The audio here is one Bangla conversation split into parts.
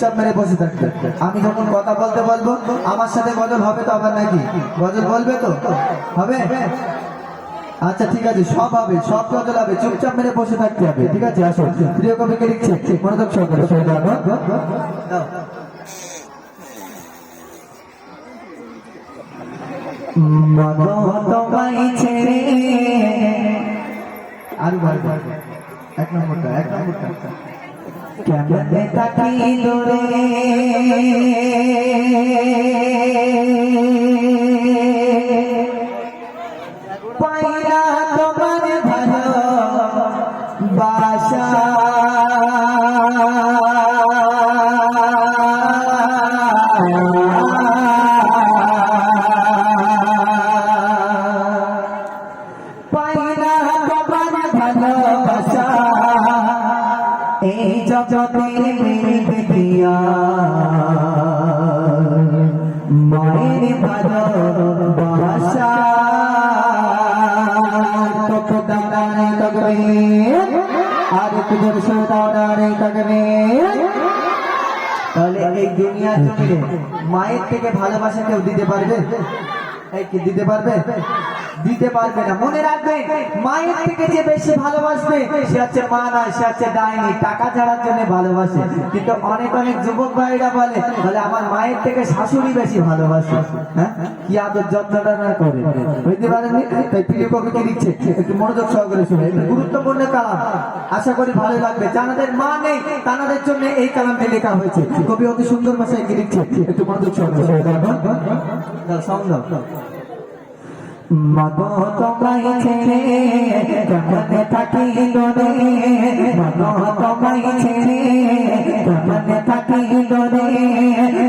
চুপচাপ মেরে বসে থাকবে। আমি যখন কথা বলতে বলব আমার সাথে গজল হবে তো আবার নাকি? গজল বলবে তো? হবে? আচ্ছা ঠিক আছে সব হবে সব গজল হবে চুপচাপ মেরে বসে থাকতে হবে ঠিক আছে? আসো প্রিয় কবিকে লিখছে মনোযোগ সহকারে শুনে দাও আরও এক নম্বরটা এক নম্বরটা। কেমনে তাকিল রে? পাইরা তোমার ভালো বাসা। আর জোরে সরে দাঁড়ানে তাহলে এই দুনিয়া জমিনে মায়ের থেকে ভালোবাসা কেউ দিতে পারবে? দিতে পারবে? দিতে পারবে না। মনে রাখবে মায়ের থেকে যে বেশি ভালোবাসবে সে হচ্ছে মা নয় সে হচ্ছে ডাইনি। টাকা ছাড়ার জন্য ভালোবাসে। কিন্তু অনেক অনেক যুবক ভাইরা বলে বলে আমার মায়ের থেকে শাশুড়ি বেশি ভালোবাসে। হ্যাঁ? কি আদর যত্নটা না করে? বুঝতে পারেননি? তাই প্রিয় কবি কি লিখছে একটু মনোযোগ সহকারে শুনে। গুরুত্বপূর্ণ কালাম। আশা করি ভালো লাগবে। যাদের মা নেই তাদের জন্য এই কালামটি লেখা হয়েছে। কবি অতি সুন্দর ভাষায় কি লিখছে একটু মনোযোগ সহকারে শুনে। দাও সাউন্ড দাও মাগো তোমায় ছেড়ে কেমনে থাকিল রে মাগো তোমায় ছেড়ে কেমনে থাকিল রে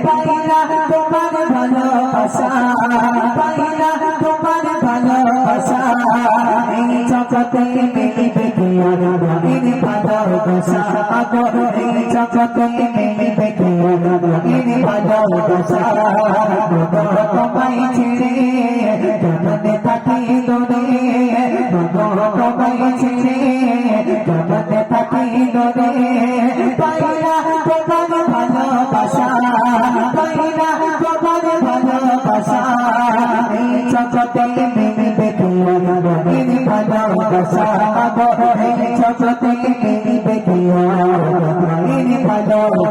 পাইলা তোমার ভালোবাসা, পাইলা তোমার ভালোবাসা। এই জগতে মিলিবে কে আনাদিন ভালোবাসা? আগো এই জগতে মিলিবে কে আনাদিন ভালোবাসা? মাগো তোমায় ছেড়ে কেমনে থাকিল রে পাইলা তোমার ভালোবাসা পাইলা তোমার ভালোবাসা এই জগতে মিলিবে কে আনাদিন ভালোবাসা এই জগতে মিলিবে কে আনাদিন ভালোবাসা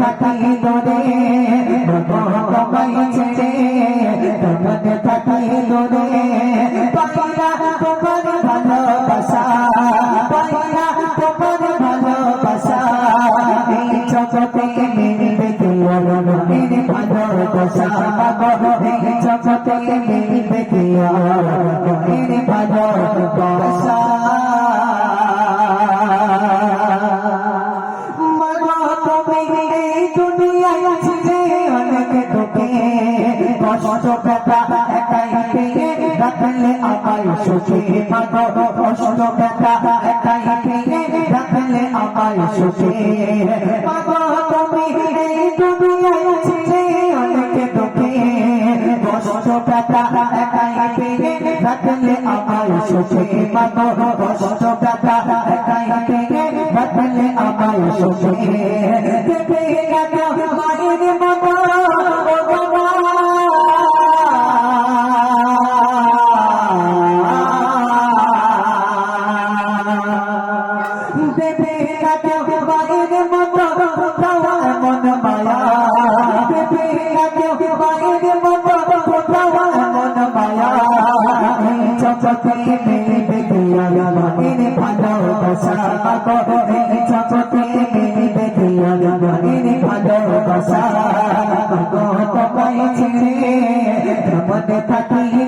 থাকি দরে ছেড়ে কেমন থাকি দরে পাইলা তোমার ভালোবাসা পাইলা তোমার ভালোবাসা এই জগতে ব্যথা একাই পেয়ে রাখলে আমায় সুখে মাগো কষ্ট ব্যথা একাই পেয়ে রাখলে আমায় সুখে মাগো তুমি এই দুনিয়ায় ছিলে অনেক দুঃখে কষ্ট ব্যথা একাই পেয়ে রাখলে আমায় সুখে মাগো কষ্ট ব্যথা একাই পেয়ে রাখলে আমায় সুখে দেবে গেল মায়ের মতো এই জগতে মেয়ে দেখে মায়ের ভালোবাসা গো এই জগতে মেয়ে দেখে মায়ের ভালোবাসা গো তোমায় ছেড়ে মনে থাকি মনে গো